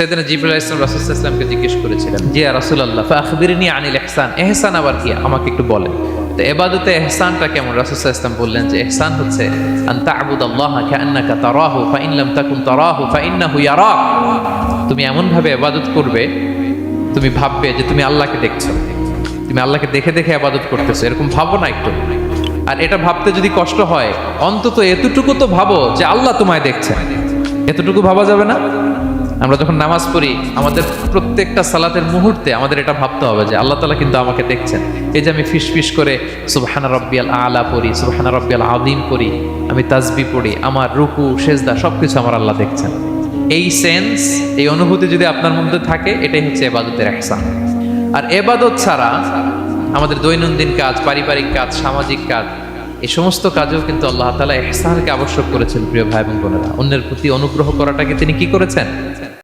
সেদিন জিবরুল ইসলাম রাসুল ইসলামকে জিজ্ঞেস করেছিলেন, জি রাসুল আল্লাহ আখবিরিনি আনিল এহসান এহসান আবার কি? আমাকে একটু বলেন। তো এবাদতে এহসানটা কেমন? রাসুল ইসলাম বললেন যে এহসান হচ্ছে, আন তা'বুদ আল্লাহ কান্নাকা তারাহু ফাইন লাম তাকুন তারাহু ফাইন্নাহু ইয়ারাক। তুমি এমন ভাবে ইবাদত করবে, তুমি ভাববে যে তুমি আল্লাহকে দেখছ। তুমি আল্লাহকে দেখে দেখে আবাদত করতেছো। এরকম ভাবো না একটু। আর এটা ভাবতে যদি কষ্ট হয়, অন্তত এতটুকু তো ভাবো যে আল্লাহ তোমায় দেখছে। এতটুকু ভাবা যাবে না? আমরা যখন নামাজ পড়ি, আমাদের প্রত্যেকটা সালাতের মুহূর্তে আমাদের এটা ভাবতে হবে যে আল্লাহ তালা কিন্তু আমাকে দেখছেন। এই যে আমি ফিস ফিস করে সুবহানা রব্বিয়াল আলা পড়ি, সুবহানা রব্বিয়াল আদিম পড়ি, আমি তাজবি পড়ি, আমার রুকু, সেজদা, সবকিছু আমার আল্লাহ দেখছেন। এই সেন্স, এই অনুভূতি যদি আপনার মধ্যে থাকে, এটাই হচ্ছে এবাদতের একসান আর এবাদত ছাড়া আমাদের দৈনন্দিন কাজ, পারিবারিক কাজ, সামাজিক কাজ এই সমস্ত কাজেও কিন্তু আল্লাহ তালা এহসানকে আবশ্যক করেছেন, প্রিয় ভাই এবং বোনেরা। অন্যের প্রতি অনুগ্রহ করাটাকে তিনি কি করেছেন?